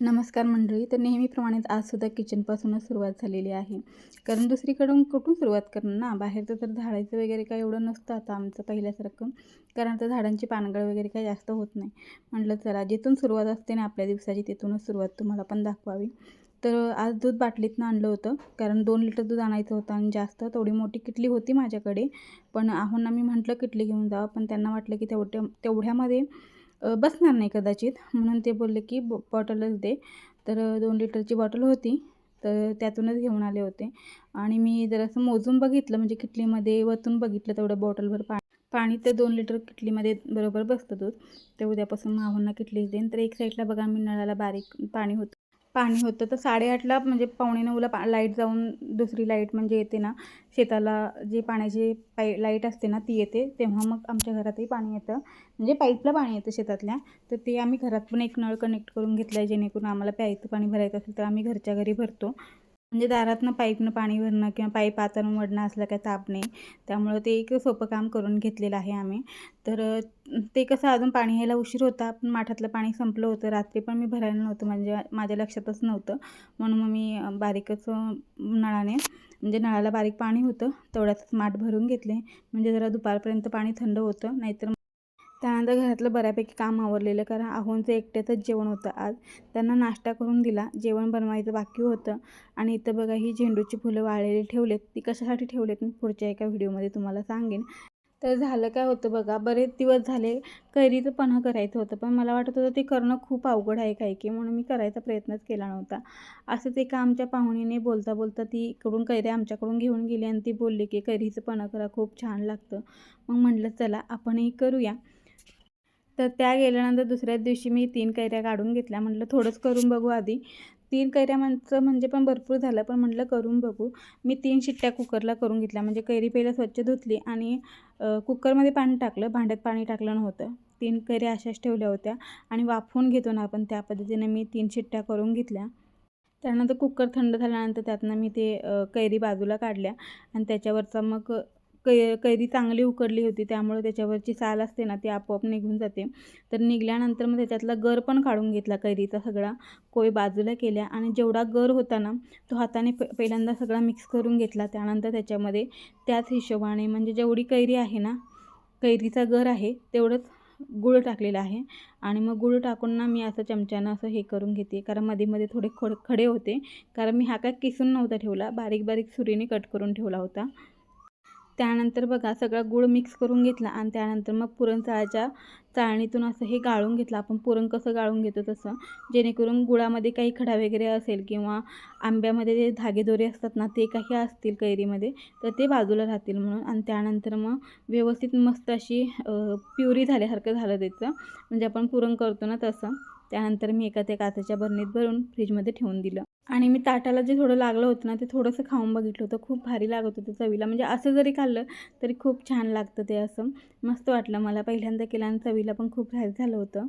नमस्कार मंडळी तर नेहमीप्रमाणेच आजसुद्धा किचनपासूनच सुरुवात झालेली आहे. कारण दुसरीकडून कुठून सुरुवात करणार ना? बाहेरचं तर झाडायचं वगैरे काही एवढं नसतं आता आमचं पहिल्यासारखं. कारण आता झाडांची पानगळ वगैरे काही जास्त होत नाही. म्हटलं चला जिथून सुरुवात असते ना आपल्या दिवसाची तिथूनच सुरुवात तुम्हाला पण दाखवावी. तर आज दूध बाटलीतनं आणलं होतं. कारण दोन लिटर दूध आणायचं होतं आणि जास्त. थोडी मोठी किटली होती माझ्याकडे. पण आहोंना मी म्हटलं किटली घेऊन जावं. पण त्यांना वाटलं की तेवढ्या तेवढ्यामध्ये बसणार नाही कदाचित. म्हणून ते बोलले की ब बॉटलच दे. तर दोन लिटरची बॉटल होती. तर त्यातूनच घेऊन आले होते. आणि मी जरासं मोजून बघितलं म्हणजे किटलीमध्ये वतून बघितलं तेवढं बॉटलभर पा पाणी ते दोन लिटर किटलीमध्ये बरोबर बसतं दूध. ते उद्यापासून माहुंना किटलीच देईन. तर एक साईडला बघा मी नळाला बारीक पाणी होतं. पाणी होतं. तर साडेआठला म्हणजे पावणे नऊला पा लाइट जाऊन दुसरी लाइट म्हणजे येते ना. शेताला जे पाण्याची पाई लाइट असते ना ती येते. तेव्हा मग आमच्या घरातही पाणी येतं. म्हणजे पाईपला पाणी येतं शेतातल्या. तर ते आम्ही घरात पण एक नळ कनेक्ट करून घेतला आहे जेणेकरून आम्हाला प्यायचं पाणी भरायचं असेल तर आम्ही घरच्या घरी भरतो. म्हणजे दारातनं पाईपनं पाणी भरणं किंवा पाईप आतून वडणं असलं काय ताप नाही. त्यामुळं ते एक सोपं काम करून घेतलेलं आहे आम्ही. तर ते कसं अजून पाणी यायला उशीर होता पण माठातलं पाणी संपलं होतं. रात्री पण मी भरायला नव्हतं म्हणजे माझ्या लक्षातच नव्हतं. म्हणून मग मी बारीकच नळाने म्हणजे नळाला बारीक पाणी होतं. तेवढ्यातच माठ भरून घेतले. म्हणजे जरा दुपारपर्यंत पाणी थंड होतं. नाहीतर त्यानंतर घरातलं बऱ्यापैकी काम आवरलेलं कारण आहोंचं एकट्यातच जेवण होतं आज. त्यांना नाश्ता करून दिला जेवण बनवायचं बाकी होतं. आणि इथं बघा ही झेंडूची फुलं वाळलेली ठेवलेत. ती कशासाठी ठेवलेत मी पुढच्या एका व्हिडिओमध्ये तुम्हाला सांगेन. तर झालं काय होतं बघा बरेच दिवस झाले कैरीचं पन्हं करायचं होतं. पण मला वाटत होतं ते करणं खूप अवघड आहे काय की म्हणून मी करायचा प्रयत्नच केला नव्हता. असंच एका आमच्या पाहुणीने बोलता बोलता ती इकडून कैरी आमच्याकडून घेऊन गेली आणि ती बोलली की कैरीचं पन्हं करा खूप छान लागतं. मग म्हटलं चला आपणही करूया. तर त्या गेल्यानंतर दुसऱ्याच दिवशी मी तीन कैऱ्या काढून घेतल्या. म्हटलं थोडंच करून बघू आधी. तीन कैऱ्या म्हणजे पण भरपूर झालं पण म्हटलं करून बघू. मी तीन शिट्ट्या कुकरला करून घेतल्या. म्हणजे कैरी पहिलं स्वच्छ धुतली आणि कुकरमध्ये पाणी टाकलं. भांड्यात पाणी टाकलं नव्हतं. तीन कैऱ्या अशाच ठेवल्या होत्या आणि वाफवून घेतो ना आपण त्या पद्धतीने मी तीन शिट्ट्या करून घेतल्या. त्यानंतर कुकर थंड झाल्यानंतर त्यातनं मी ते कैरी बाजूला काढल्या आणि त्याच्यावरचा मग कै कैरी चांगली उकडली होती त्यामुळे त्याच्यावरची साल असते ना ती आपोआप निघून जाते. तर निघल्यानंतर मग त्याच्यातला गर पण काढून घेतला कैरीचा सगळा कोय बाजूला केल्या आणि जेवढा गर होता ना तो हाताने प पहिल्यांदा सगळा मिक्स करून घेतला. त्यानंतर त्याच्यामध्ये त्याच हिशोबाने म्हणजे जेवढी कैरी आहे ना कैरीचा गर आहे तेवढंच गुळ टाकलेला आहे. आणि मग गुळ टाकून ना मी असं चमच्यानं असं हे करून घेते कारण मध्ये मध्ये थोडे खड खडे होते. कारण मी हा काय किसून नव्हता ठेवला बारीक बारीक सुरीने कट करून ठेवला होता. त्यानंतर बघा सगळा गूळ मिक्स करून घेतला आणि त्यानंतर मग पुरणचाळाच्या चाळणीतून असं हे गाळून घेतलं. आपण पुरण कसं गाळून घेतो तसं. जेणेकरून गुळामध्ये काही खडा वगैरे असेल किंवा आंब्यामध्ये जे धागेदोरे असतात ना ते काही असतील कैरीमध्ये तर ते बाजूला राहतील म्हणून. आणि त्यानंतर मग व्यवस्थित मस्त अशी प्युरी झाल्यासारखं झालं त्याचं. म्हणजे आपण पुरण करतो ना तसं. त्यानंतर मी एका त्या काचेच्या बरणीत भरून फ्रीजमध्ये ठेवून दिलं. आणि मी ताटाला जे थोडं लागलं होतं ना ते थोडंसं खाऊन बघितलं होतं. खूप भारी लागत होतं चवीला. म्हणजे असं जरी खाल्लं तरी खूप छान लागतं ते असं. मस्त वाटलं मला. पहिल्यांदा केलं आणि चवीला पण खूप भारी झालं होतं.